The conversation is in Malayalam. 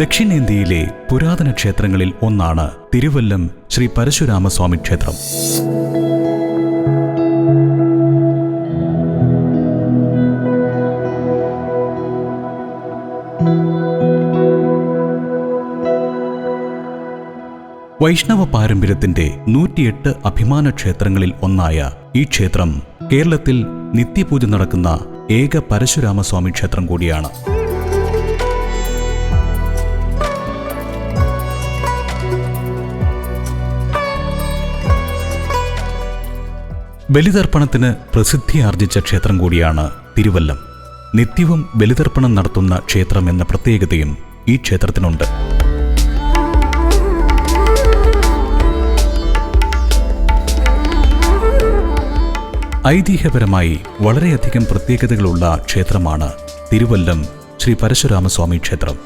ദക്ഷിണേന്ത്യയിലെ പുരാതന ക്ഷേത്രങ്ങളിൽ ഒന്നാണ് തിരുവല്ലം ശ്രീ പരശുരാമസ്വാമി ക്ഷേത്രം. വൈഷ്ണവ പാരമ്പര്യത്തിന്റെ നൂറ്റിയെട്ട് അഭിമാന ക്ഷേത്രങ്ങളിൽ ഒന്നായ ഈ ക്ഷേത്രം കേരളത്തിൽ നിത്യപൂജ നടക്കുന്ന ഏക പരശുരാമസ്വാമി ക്ഷേത്രം കൂടിയാണ്. ബലിതർപ്പണത്തിന് പ്രസിദ്ധിയാർജിച്ച ക്ഷേത്രം കൂടിയാണ് തിരുവല്ലം. നിത്യവും ബലിതർപ്പണം നടത്തുന്ന ക്ഷേത്രം എന്ന പ്രത്യേകതയും ഈ ക്ഷേത്രത്തിനുണ്ട്. ഐതിഹ്യപരമായി വളരെയധികം പ്രത്യേകതകളുള്ള ക്ഷേത്രമാണ് തിരുവല്ലം ശ്രീ പരശുരാമസ്വാമി ക്ഷേത്രം.